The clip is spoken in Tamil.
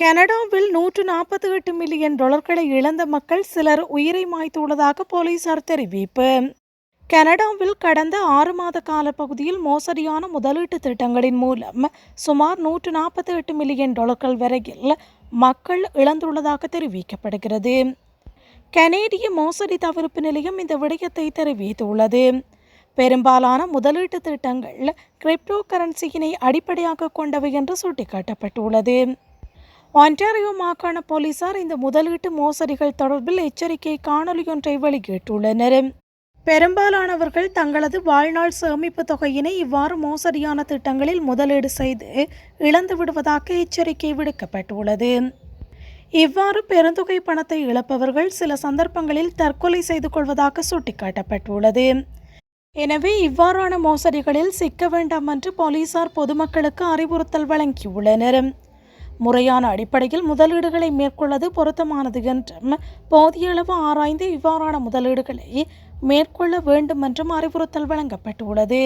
கனடாவில் நூற்று நாற்பத்தி எட்டு மில்லியன் டாலர்களை இழந்த மக்கள் சிலர் உயிரை மாய்த்துள்ளதாக போலீசார் தெரிவிப்பு. கனடாவில் கடந்த ஆறு மாத கால பகுதியில் மோசடியான முதலீட்டு திட்டங்களின் மூலம் சுமார் நூற்று நாற்பத்தி எட்டு மில்லியன் டாலர்கள் வரையில் மக்கள் இழந்துள்ளதாக தெரிவிக்கப்படுகிறது. கனேடிய மோசடி தவிர்ப்பு நிலையம் இந்த விடயத்தை தெரிவித்துள்ளது. பெரும்பாலான முதலீட்டு திட்டங்கள் கிரிப்டோ கரன்சியினை அடிப்படையாக கொண்டவை என்று சுட்டிக்காட்டப்பட்டுள்ளது. ஒன்டாரியோ மாகாண போலீசார் இந்த முதலீட்டு மோசடிகள் தொடர்பில் எச்சரிக்கை காணொலியொன்றை வெளியிட்டுள்ளனர். பெரும்பாலானவர்கள் தங்களது வாழ்நாள் சேமிப்பு தொகையினை இவ்வாறு மோசடியான திட்டங்களில் முதலீடு செய்து இழந்து விடுவதாக எச்சரிக்கை விடுக்கப்பட்டுள்ளது. இவ்வாறு பெருந்தொகை பணத்தை இழப்பவர்கள் சில சந்தர்ப்பங்களில் தற்கொலை செய்து கொள்வதாக சுட்டிக்காட்டப்பட்டுள்ளது. எனவே இவ்வாறான மோசடிகளில் சிக்க வேண்டாம் என்று போலீசார் பொதுமக்களுக்கு அறிவுறுத்தல் வழங்கியுள்ளனர். முறையான அடிப்படையில் முதலீடுகளை மேற்கொள்வது பொருத்தமானது என்றும் போதிய அளவு ஆராய்ந்து இவ்வாறான முதலீடுகளை மேற்கொள்ள வேண்டும் என்றும் அறிவுறுத்தல் வழங்கப்பட்டுள்ளது.